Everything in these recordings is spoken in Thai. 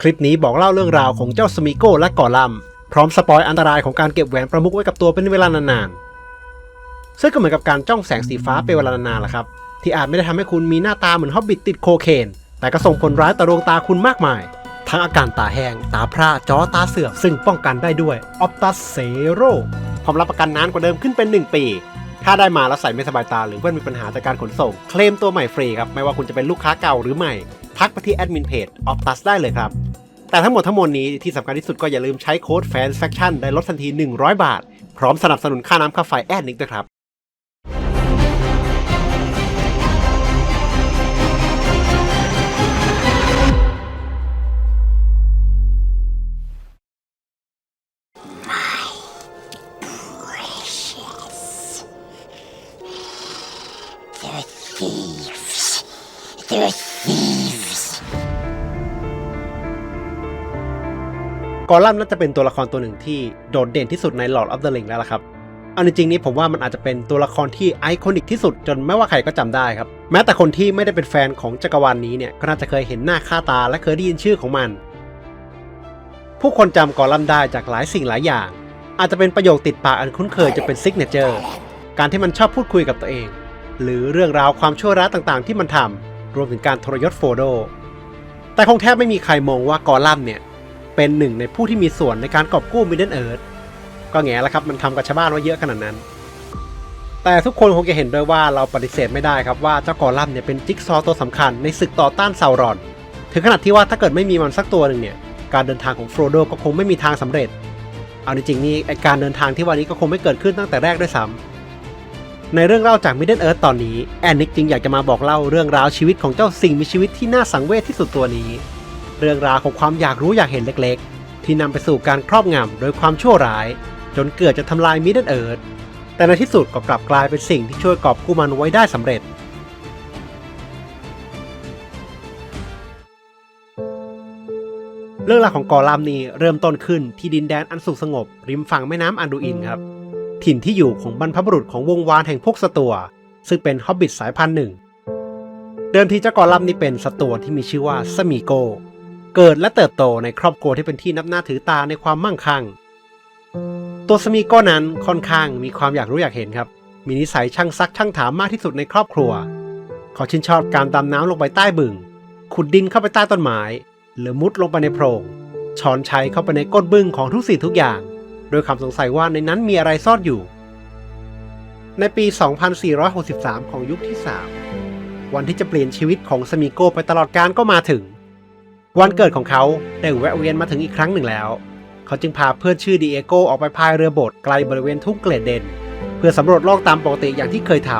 คลิปนี้บอกเล่าเรื่องราวของเจ้าสมิโก้และก่อลัมพร้อมสปอยอันตรายของการเก็บแหวนประมุขไว้กับตัวเป็นเวลานานๆ ซึ่งก็เหมือนกับการจ้องแสงสีฟ้าเป็นเวลานานๆแหละครับ ที่อาจไม่ได้ทำให้คุณมีหน้าตาเหมือนฮอบบิทติดโคเคน แต่ก็ส่งผลร้ายต่อดวงตาคุณมากมาย ทั้งอาการตาแห้ง ตาพร่าจอตาเสื่อมซึ่งป้องกันได้ด้วยออปตัสเซโรพร้อมรับประกันนานกว่าเดิมขึ้นเป็น 1 ปี ถ้าได้มาแล้วใส่ไม่สบายตาหรือว่ามีปัญหาจากการขนส่ง เคลมตัวใหม่ฟรีครับ ไม่ว่าคุณจะเป็นลูกค้าเก่าหรือใหม่ ทักไปที่แอดมินเพจ Optus ได้เลยครับ แต่ทั้งหมดทั้งมวลนี้ที่สำคัญที่สุดก็อย่าลืมใช้โค้ด Fan Faction ได้ลดทันที 100 บาท พร้อมสนับสนุนค่าน้ำค่าไฟแอดนิกด้วยครับ The กอลัมน่าจะเป็นตัวละครตัวหนึ่งที่โดดเด่นที่สุดใน Lord of the Ring แล้วล่ะครับเอาจริงๆนี่ผมว่ามันอาจจะเป็นตัวละครที่ไอคอนิกที่สุดจนไม่ว่าใครก็จำได้ครับ แม้แต่คนที่ไม่ได้เป็นแฟนของจักรวาลนนี้เนี่ยก็น่าจะเคยเห็นหน้าค่าตาและเคยได้ยินชื่อของมัน ผู้คนจำกอลัมได้จากหลายสิ่งหลายอย่าง อาจจะเป็นประโยคติดปากอันคุ้นเคยจะเป็นซิกเนเจอร์การที่มันชอบพูดคุยกับตัวเอง หรือเรื่องราวความชั่วร้ายต่างๆ ที่มันทำรวมถึงการทรยศโฟโดแต่คงแทบไม่มีใครมองว่ากอลัมเนี่ย เป็นหนึ่งในผู้ที่มีส่วนในการกอบกู้มิดเดิลเอิร์ธก็แง่และครับมันทำกับชาวบ้านไว้เยอะขนาดนั้น แต่ทุกคนคงจะเห็นด้วยว่าเราปฏิเสธไม่ได้ครับว่าเจ้ากอลัมเนี่ยเป็นจิ๊กซอว์ตัวสำคัญในศึกต่อต้านซาวรอน ถึงขนาดที่ว่าถ้าเกิดไม่มีมันสักตัวหนึ่งเนี่ยการเดินทางของโฟรโดก็คงไม่มีทางสำเร็จ เอาจริงๆนี่การเดินทางที่วันนี้ก็คงไม่เกิดขึ้นตั้งแต่แรกด้วยซ้ำในเรื่องเล่าจากมิดเดิลเอิร์ธตอนนี้ แอนนิกจึงอยากจะมาบอกเล่าเรื่องราวชีวิตของเจ้าสิ่งมีชีวิตที่น่าสังเวชที่สุดตัวนี้ เรื่องราวของความอยากรู้อยากเห็นเล็กๆ ที่นำไปสู่การครอบงำโดยความชั่วร้าย จนเกิดจะทำลายมิดเดิลเอิร์ธแต่ในที่สุดก็กลับกลายเป็นสิ่งที่ช่วยกอบกู้มันไว้ได้สำเร็จเรื่องราวของกอลัมนีเริ่มต้นขึ้นที่ดินแดนอันสุขสงบ ริมฝั่งแม่น้ำอันดูอินครับ ถิ่นที่อยู่ของบรรพบุรุษของวงวานแห่งพวกสตัว ซึ่งเป็นฮอบบิทสายพันธุ์หนึ่ง เดิมทีเจ้ากอลัมนี่เป็นสตัวที่มีชื่อว่าสมีโก เกิดและเติบโตในครอบครัวที่เป็นที่นับหน้าถือตาในความมั่งคั่ง ตัวสมีโก้นั้นค่อนข้างมีความอยากรู้อยากเห็นครับ มีนิสัยช่างซักช่างถามมากที่สุดในครอบครัว เขาชื่นชอบการดำน้ำลงไปใต้บึง ขุดดินเข้าไปใต้ต้นไม้ หรือมุดลงไปในโพรง ช้อนชัยเข้าไปในก้นบึงของทุกสิ่งทุกอย่าง โดยคำสงสัยว่าในนั้นมีอะไรซ่อนอยู่ ในปี 2463 ของยุคที่ 3 วันที่จะเปลี่ยนชีวิตของสมิโก้ไปตลอดกาลก็มาถึง วันเกิดของเขาได้แวะเวียนมาถึงอีกครั้งหนึ่งแล้ว เขาจึงพาเพื่อนชื่อดีเอโกออกไปพายเรือโบดไกลบริเวณทุ่งเกลดเดน เพื่อสำรวจโลกตามปกติอย่างที่เคยท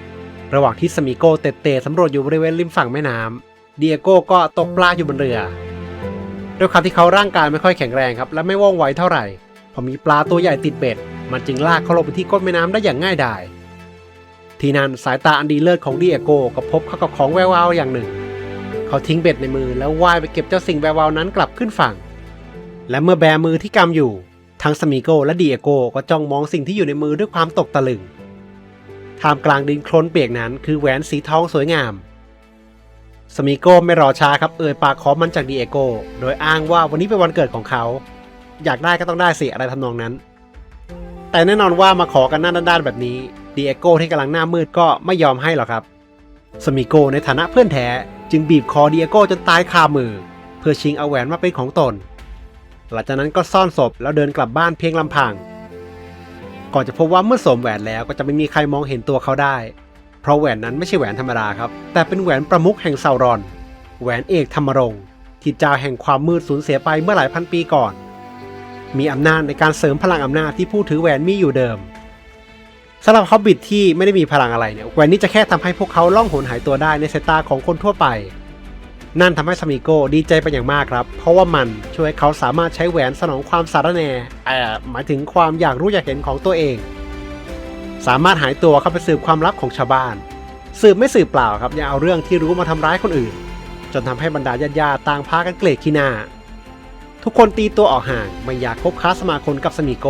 ำระหว่างที่สมิโกเตเตะสำรวจอยู่บริเวณริมฝั่งแม่น้ำดีเอโกก็ตกปลาอยู่บนเรือด้วยความที่เขาร่างกายไม่ค่อยแข็งแรงครับและไม่ว่องไวเท่าไหร่ พอมีปลาตัวใหญ่ติดเบ็ด มันจึงลากเขาลงไปที่ก้นแม่น้ำได้อย่างง่ายดาย ที่นั่นสายตาอันดีเลิศของดีเอโกก็พบเข้ากับของแวววาวอย่างหนึ่ง เขาทิ้งเบ็ดในมือแล้วว่ายไปเก็บเจ้าสิ่งแวววาวนั้นกลับขึ้นฝั่ง และเมื่อแบมือที่กำอยู่ ทั้งสมิโกและดีเอโกก็จ้องมองสิ่งที่อยู่ในมือด้วยความตกตะลึงท่ามกลางดินโคลนเปียกนั้นคือแหวนสีทองสวยงาม สมิโกไม่รอช้าครับเอ่ยปากขอมันจากดีเอโกโดยอ้างว่าวันนี้เป็นวันเกิดของเขา อยากได้ก็ต้องได้สิอะไรทำนองนั้น แต่แน่นอนว่ามาขอกันหน้าด้านๆแบบนี้ดีเอโกที่กำลังหน้ามืดก็ไม่ยอมให้หรอกครับ สมิโกในฐานะเพื่อนแท้ จึงบีบคอดีเอโกจนตายคามือ เพื่อชิงเอาแหวนมาเป็นของตน หลังจากนั้นก็ซ่อนศพแล้วเดินกลับบ้านเพียงลำพัง ก่อนจะพบว่าเมื่อสวมแหวนแล้วก็จะไม่มีใครมองเห็นตัวเขาได้ เพราะแหวนนั้นไม่ใช่แหวนธรรมดาครับ แต่เป็นแหวนประมุขแห่งซารอน แหวนเอกธรรมรงที่เจ้าแห่งความมืดสูญเสียไปเมื่อหลายพันปีก่อน มีอำนาจในการเสริมพลังอำนาจที่ผู้ถือแหวนมีอยู่เดิม สำหรับฮอบบิทที่ไม่ได้มีพลังอะไรเนี่ยแหวนนี้จะแค่ทำให้พวกเขาล่องหนหายตัวได้ในสายตาของคนทั่วไป นั่นทำให้สมิโกดีใจเป็นอย่างมากครับ เพราะว่ามันช่วยเขาสามารถใช้แหวนสนองความสารแน่อ่อหมายถึงความอยากรู้อยากเห็นของตัวเอง สามารถหายตัวเข้าไปสืบความลับของชาวบ้าน สืบไม่สืบเปล่าครับยังเอาเรื่องที่รู้มาทำร้ายคนอื่น จนทำให้บรรดาญาติๆต่างพากันเกลียดขี้หน้าทุกคนตีตัวออกห่างไม่อยากคบค้าสมาคมกับสมิโก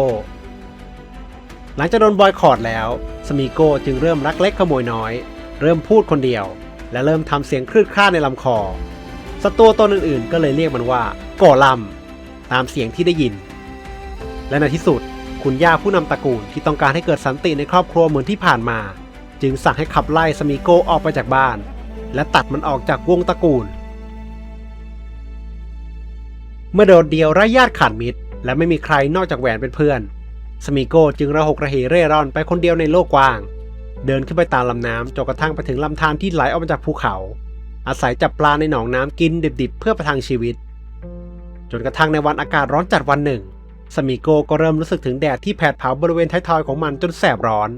หลังจากโดนบอยคอรดแล้วสมิโกจึงเริ่มรักเล็กขโมยน้อย เริ่มพูดคนเดียว และเริ่มทำเสียงคลืดคลาดในลำคอศัตรูตนอื่นๆ ก็เลยเรียกมันว่ากกอลัมตามเสียงที่ได้ยิน และในที่สุดคุณย่าผู้นำตระกูลที่ต้องการให้เกิดสันติในครอบครัวเหมือนที่ผ่านมา จึงสั่งให้ขับไล่สมิโกออกไปจากบ้าน และตัดมันออกจากวงตระกูล เมื่อโดดเดียวไร้ญาติขาดมิตร และไม่มีใครนอกจากแหวนเป็นเพื่อน สมิโกจึงระหกระเหเร่ร่อนไปคนเดียวในโลกกว้าง เดินขึ้นไปตามลำน้ำจนกระทั่งไปถึงลำธารที่ไหลออกมาจากภูเขา อาศัยจับปลาในหนองน้ำกินดิบๆ เพื่อประทังชีวิต จนกระทั่งในวันอากาศร้อนจัดวันหนึ่ง สมิโกก็เริ่มรู้สึกถึงแดดที่แผดเผาบริเวณท้ายทอยของมันจนแสบร้อน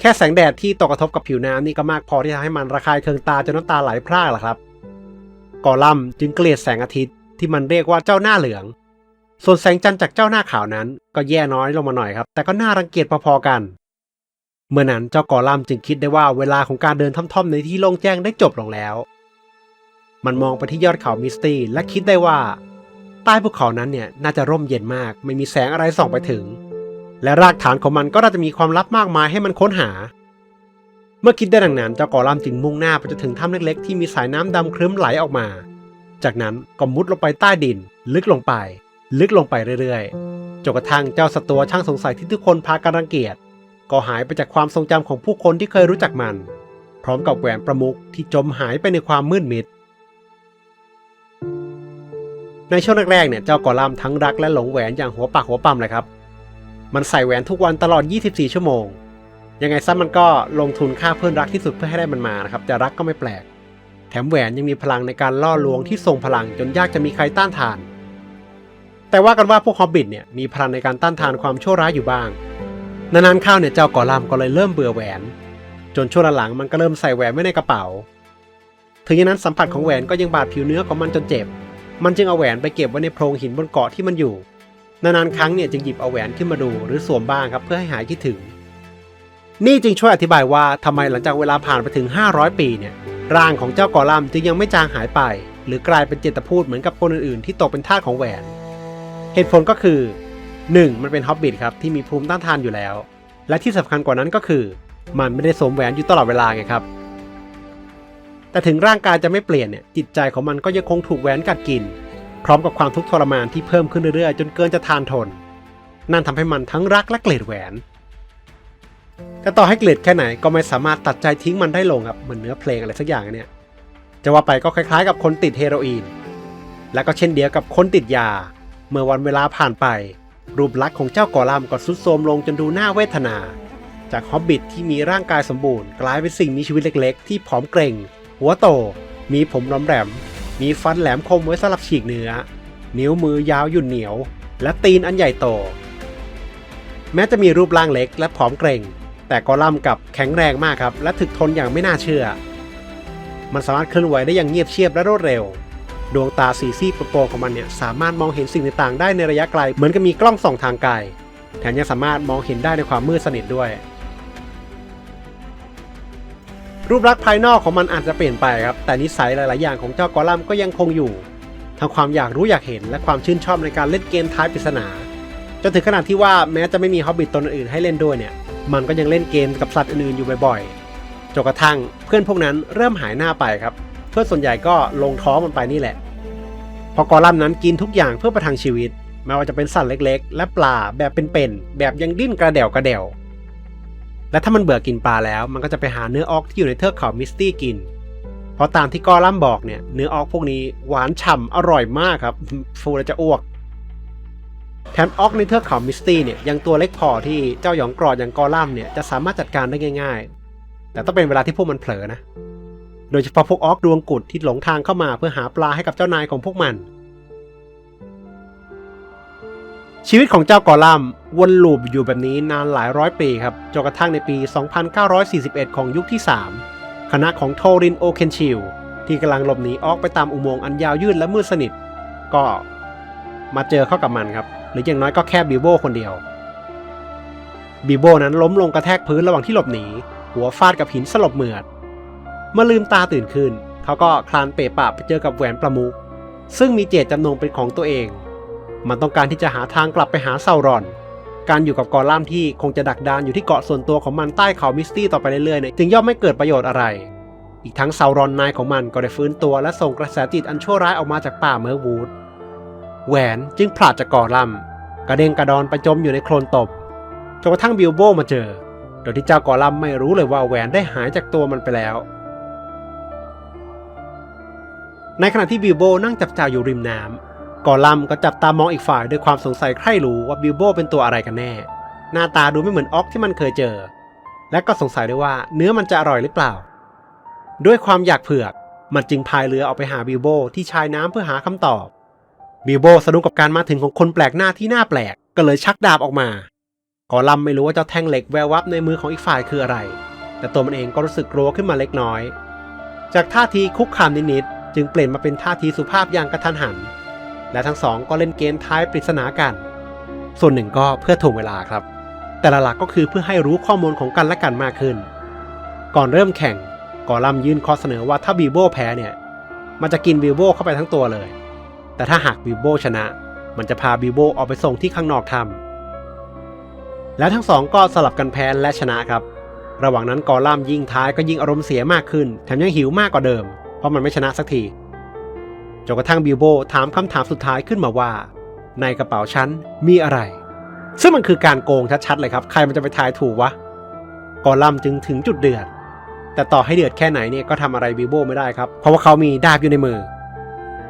แค่แสงแดดที่ตกกระทบกับผิวน้ำนี่ก็มากพอที่จะให้มันระคายเคืองตาจนน้ำตาไหลพรากล่ะครับกอลัมจึงเกลียดแสงอาทิตย์ที่มันเรียกว่าเจ้าหน้าเหลือง ส่วนแสงจันทร์จากเจ้าหน้าขาวนั้น ก็แย่น้อยลงมาหน่อยครับ แต่ก็น่ารังเกียจพอๆกัน เมื่อนั้นเจ้ากอลัมจึงคิดได้ว่าเวลาของการเดินท่อมๆในที่โล่งแจ้งได้จบลงแล้ว มันมองไปที่ยอดเขามิสตี้และคิดได้ว่า ใต้ภูเขานั้นเนี่ยน่าจะร่มเย็นมาก ไม่มีแสงอะไรส่องไปถึง และรากฐานของมันก็น่าจะมีความลับมากมายให้มันค้นหา เมื่อคิดได้ดังนั้นเจ้ากอลัมจึงมุ่งหน้าไปจนถึงถ้ำเล็กๆ ที่มีสายน้ำดำครึ้มไหลออกมา จากนั้นก็มุดลงไปใต้ดิน ลึกลงไป ลึกลงไปเรื่อยๆ จนกระทั่งเจ้าสตตัวช่างสงสัยที่ทุกคนพากันรังเกียจ ก็หายไปจากความทรงจำของผู้คนที่เคยรู้จักมัน พร้อมกับแหวนประมุขที่จมหายไปในความมืดมิด ในช่วงแรกๆเนี่ยเจ้ากอลัมทั้งรักและหลงแหวนอย่างหัวปากหัวปั๊มเลยครับ มันใส่แหวนทุกวันตลอด 24 ชั่วโมง ยังไงซะมันก็ลงทุนค่าเพื่อนรักที่สุดเพื่อให้ได้มันมานะครับจะรักก็ไม่แปลก แถมแหวนยังมีพลังในการล่อลวงที่ทรงพลังจนยากจะมีใครต้านทาน แต่ว่ากันว่าพวกฮอบบิทเนี่ยมีพลังในการต้านทานความชั่วร้ายอยู่บ้าง นานๆเข้าเนี่ยเจ้ากอลัมก็เลยเริ่มเบื่อแหวน จนช่วงหลังๆมันก็เริ่มใส่แหวนไว้ในกระเป๋า ถึงอย่างนั้นสัมผัสของแหวนก็ยังบาดผิวเนื้อของมันจนเจ็บ มันจึงเอาแหวนไปเก็บไว้ในโพรงหินบนเกาะที่มันอยู่ นานๆครั้งเนี่ยจึงหยิบเอาแหวนขึ้นมาดูหรือสวมบ้างครับเพื่อให้หายคิดถึง นี่จึงช่วยอธิบายว่าทำไมหลังจากเวลาผ่านไปถึง 500 ปีเนี่ยร่างของเจ้ากอลัมจึงยังไม่จางหายไป หรือกลายเป็นเจตพูดเหมือนกับคนอื่นๆ ที่ตกเป็นทาสของแหวน เหตุผลก็คือ 1. มันเป็นฮอบบิทครับที่มีภูมิต้านทานอยู่แล้ว และที่สำคัญกว่านั้นก็คือ มันไม่ได้สวมแหวนอยู่ตลอดเวลาไงครับ แต่ถึงร่างกายจะไม่เปลี่ยนเนี่ยจิตใจของมันก็ยังคงถูกแหวนกัดกิน พร้อมกับความทุกข์ทรมานที่เพิ่มขึ้นเรื่อยๆ จนเกินจะทานทน นั่นทำให้มันทั้งรักและเกลียดแหวน แต่ต่อให้เกลียดแค่ไหนก็ไม่สามารถตัดใจทิ้งมันได้ลงครับเหมือนเนื้อเพลงอะไรสักอย่างเนี่ยจะว่าไปก็คล้ายๆ กับคนติดเฮโรอีน และก็เช่นเดียวกับคนติดยา เมื่อวันเวลาผ่านไป รูปลักษณ์ของเจ้ากอลัมก็ทรุดโทรมลงจนดูน่าเวทนา จากฮอบบิทที่มีร่างกายสมบูรณ์กลายเป็นสิ่งมีชีวิตเล็กๆ ที่ผอมเกร่งหัวโต มีผมล้อมแหลม มีฟันแหลมคมไว้สำหรับฉีกเนื้อ นิ้วมือยาวหยุ่นเหนียว และตีนอันใหญ่โต แม้จะมีรูปร่างเล็กและผอมเกร่งแต่กอลัมกับแข็งแรงมากครับ และถึกทนอย่างไม่น่าเชื่อ มันสามารถเคลื่อนไหวได้อย่างเงียบเชียบและรวดเร็ว ดวงตาสีซีโปรของมันเนี่ยสามารถมองเห็นสิ่งต่างๆ ได้ในระยะไกล เหมือนกับมีกล้องส่องทางไกล แถมยังสามารถมองเห็นได้ในความมืดสนิทด้วย รูปลักษณ์ภายนอกของมันอาจจะเปลี่ยนไปครับ แต่นิสัยหลายๆ อย่างของเจ้ากอลัมก็ยังคงอยู่ ทั้งความอยากรู้อยากเห็นและความชื่นชอบในการเล่นเกมท้ายปริศนาจนถึงขนาดที่ว่าแม้จะไม่มีฮอบบิทตนอื่นให้เล่นด้วยเนี่ย มันก็ยังเล่นเกมกับสัตว์อื่นๆอยู่บ่อยๆจนกระทั่งเพื่อนพวกนั้นเริ่มหายหน้าไปครับ เพื่อนส่วนใหญ่ก็ลงท้องมันไปนี่แหละ เพอกอลัมนั้นกินทุกอย่างเพื่อประทังชีวิตไม่ว่าจะเป็นสัตว์เล็กๆ และปลาแบบเป็นๆแบบยังดิ้นกระเดวกระเดวและถ้ามันเบื่อกินปลาแล้วมันก็จะไปหาเนื้อออกที่อยู่ในเทือกเขามิสตี้กิน เพราะตามที่กอลัมบอกเนี่ยเนื้อออกพวกนี้หวานฉ่ำอร่อยมากครับฟูแล้วจะอ้วกแถมออกในเทือกเขามิสตี้เนี่ยยังตัวเล็กพอที่เจ้าหยองกรอดอย่างกอลัมเนี่ยจะสามารถจัดการได้ง่าย ๆ แต่ต้องเป็นเวลาที่พวกมันเผลอนะ โดยเฉพาะพวกออกดวงกุดที่หลงทางเข้ามาเพื่อหาปลาให้กับเจ้านายของพวกมัน ชีวิตของเจ้ากอลัมวนลูปอยู่แบบนี้นานหลายร้อยปีครับจนกระทั่งในปี 2941 ของยุคที่ 3 คณะของโทรินโอเคนชิลที่กำลังหลบหนีออกไปตามอุโมงค์อันยาวยืดและมืดสนิท ก็มาเจอเข้ากับมันครับ หรืออย่างน้อยก็แค่บิโบคนเดียวบิโบนั้นล้มลงกระแทกพื้นระหว่างที่หลบหนี หัวฟาดกับหินสลบเหมือด เมื่อลืมตาตื่นขึ้น เขาก็คลานเปะปะไปเจอกับแหวนประมุขซึ่งมีเจตจำนงเป็นของตัวเอง มันต้องการที่จะหาทางกลับไปหาเซารอน การอยู่กับกอลัมที่คงจะดักดานอยู่ที่เกาะส่วนตัวของมันใต้เขามิสตี้ต่อไปเรื่อยๆเนี่ยจึงย่อมไม่เกิดประโยชน์อะไร อีกทั้งเซารอนนายของมันก็ได้ฟื้นตัวและส่งกระแสจิตอันชั่วร้ายออกมาจากป่าเมอร์วูดแหวนจึงผลาดจากกอลัมกระเด้งกระดอนไปจมอยู่ในโคลนตบจนกระทั่งบิลโบมาเจอ โดยที่เจ้ากอลัมไม่รู้เลยว่าแหวนได้หายจากตัวมันไปแล้ว ในขณะที่บิลโบนั่งจับจ่ายอยู่ริมน้ำกอลัมก็จับตามองอีกฝ่ายด้วยความสงสัยใคร่รู้ว่าบิลโบเป็นตัวอะไรกันแน่ หน้าตาดูไม่เหมือนออกที่มันเคยเจอ และก็สงสัยด้วยว่าเนื้อมันจะอร่อยหรือเปล่า ด้วยความอยากเผือก มันจึงพายเรือออกไปหาบิลโบที่ชายน้ำเพื่อหาคำตอบ บิลโบสะดุ้งกับการมาถึงของคนแปลกหน้าที่หน่าแปลกก็เลยชักดาบออกมากอลัมไม่รู้ว่าเจ้าแท่งเหล็กแวววับในมือของอีกฝ่ายคืออะไร แต่ตัวมันเองก็รู้สึกกลัวขึ้นมาเล็กน้อย จากท่าทีคุกคามนิดๆ จึงเปลี่ยนมาเป็นท่าทีสุภาพอย่างกระทันหัน และทั้งสองก็เล่นเกมท้ายปริศนากัน ส่วนหนึ่งก็เพื่อถ่วงเวลาครับ แต่ละหลักก็คือเพื่อให้รู้ข้อมูลของกันและกันมากขึ้น ก่อนเริ่มแข่งกอลัมยื่นข้อเสนอว่าถ้าบิลโบแพ้เนี่ย มันจะกินบิลโบเข้าไปทั้งตัวเลย แต่ถ้าหากบิลโบชนะ มันจะพาบิลโบออกไปส่งที่ข้างนอกถ้ำและทั้งสองก็สลับกันแพ้และชนะครับ ระหว่างนั้นกอลัมยิ่งท้ายก็ยิ่งอารมณ์เสียมากขึ้น แถมยังหิวมากกว่าเดิม เพราะมันไม่ชนะสักทีจนกระทั่งบิลโบถามคำถามสุดท้ายขึ้นมาว่า ในกระเป๋าฉันมีอะไร ซึ่งมันคือการโกงชัดๆเลยครับ ใครมันจะไปทายถูกวะกอลัมจึงถึงจุดเดือด แต่ต่อให้เดือดแค่ไหนเนี่ยก็ทำอะไรบิลโบไม่ได้ครับ เพราะว่าเขามีดาบอยู่ในมือ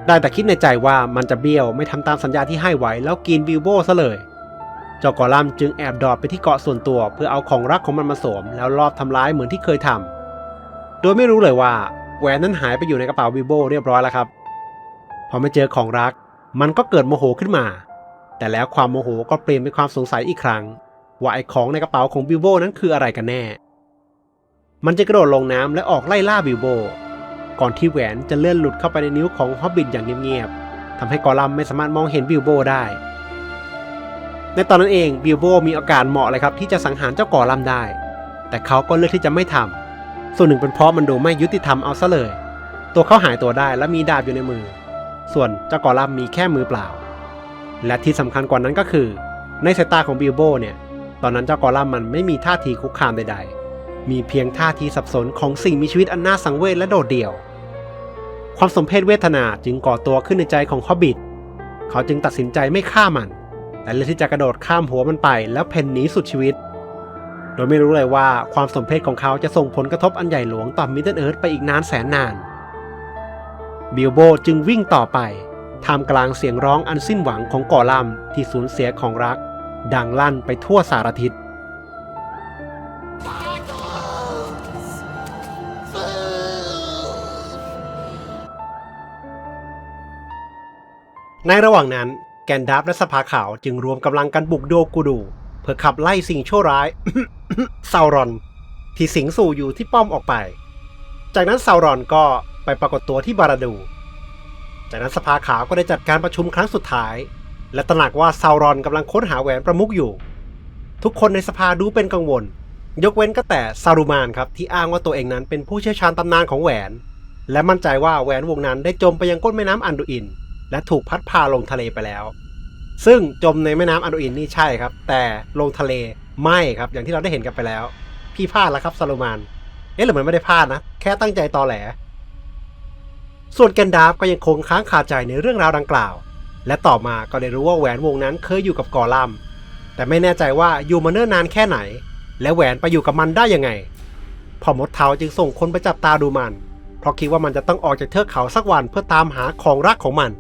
ได้แต่คิดในใจว่ามันจะเบี้ยวไม่ทำตามสัญญาที่ให้ไว้แล้วกินบิลโบซะเลยเจ้ากอลัมจึงแอบดอดไปที่เกาะส่วนตัว เพื่อเอาของรักของมันมาสวมแล้วลอบทำร้ายเหมือนที่เคยทำโดยไม่รู้เลยว่า หวนนั้นหายไปอยู่ในกระเป๋าบิโบเรียบร้อยแล้วครับ พอไม่เจอของรัก มันก็เกิดโมโหขึ้นมา แต่แล้วความโมโหก็เปลี่ยนเป็นความสงสัยอีกครั้ง ว่าไอ้ของในกระเป๋าของบิโบนั้นคืออะไรกันแน่ มันจะกระโดดลงน้ำและออกไล่ล่าบิโบ ก่อนที่แหวนจะเลื่อนหลุดเข้าไปในนิ้วของฮอบบิทอย่างเงียบๆทำให้กอลัมไม่สามารถมองเห็นบิโบได้ ในตอนนั้นเองบิโบมีโอกาสเหมาะเลยครับที่จะสังหารเจ้ากอลัมได้ แต่เขาก็เลือกที่จะไม่ทำ ส่วนหนึ่งเป็นเพราะมันดูไม่ยุติธรรมเอาซะเลย ตัวเขาหายตัวได้และมีดาบอยู่ในมือ ส่วนเจ้ากอลัมมีแค่มือเปล่า และที่สำคัญกว่านั้นก็คือ ในสายตาของบิลโบเนี่ยตอนนั้นเจ้ากอลัมมันไม่มีท่าทีคุกคามใด ๆ มีเพียงท่าทีสับสนของสิ่งมีชีวิตอันน่าสังเวชและโดดเดี่ยว ความสมเพศเวทนาจึงก่อตัวขึ้นในใจของฮอบบิทเขาจึงตัดสินใจไม่ฆ่ามัน แต่เลือกที่จะกระโดดข้ามหัวมันไปแล้วเพ่นหนีสุดชีวิต โดยไม่รู้เลยว่าความสมเพศของเขาจะส่งผลกระทบอันใหญ่หลวงต่อมิดเดิลเอิร์ธไปอีกนานแสนนานบิลโบจึงวิ่งต่อไปท่ามกลางเสียงร้องอันสิ้นหวังของกอลัมที่สูญเสียของรัก ดังลั่นไปทั่วสารทิศในระหว่างนั้นแกนดับและสภาขาวจึงรวมกำลังกันบุกโดกูดู เพื่อขับไล่สิ่งชั่วร้ายซาวรอน ที่สิงสู่อยู่ที่ป้อมออกไป จากนั้นซาวรอนก็ไปปรากฏตัวที่บาราดู จากนั้นสภาขาวก็ได้จัดการประชุมครั้งสุดท้าย และตระหนักว่าซาวรอนกำลังค้นหาแหวนประมุขอยู่ ทุกคนในสภาดูเป็นกังวล ยกเว้นก็แต่ซารูมานครับที่อ้างว่าตัวเองนั้นเป็นผู้เชี่ยวชาญตำนานของแหวน และมั่นใจว่าแหวนวงนั้นได้จมไปยังก้นแม่น้ำอันดูอิน และถูกพัดพาลงทะเลไปแล้ว ซึ่งจมในแม่น้ำอันดูอินนี่ใช่ครับ แต่ลงทะเลไม่ครับ อย่างที่เราได้เห็นกันไปแล้ว พี่พลาดแล้วครับซาโลมานเอ๊ะหรือมันไม่ได้พลาดนะ แค่ตั้งใจตอแหล ส่วนแกนดาฟก็ยังคงค้างคาใจในเรื่องราวดังกล่าว และต่อมาก็ได้รู้ว่าแหวนวงนั้นเคยอยู่กับกอลัมแต่ไม่แน่ใจว่าอยู่มาเนิ่นนานแค่ไหน และแหวนไปอยู่กับมันได้ยังไงพ่อมดเทาจึงส่งคนไปจับตาดูมัน เพราะคิดว่ามันจะต้องออกจากเทือกเขาสักวันเพื่อตามหาของรักของมัน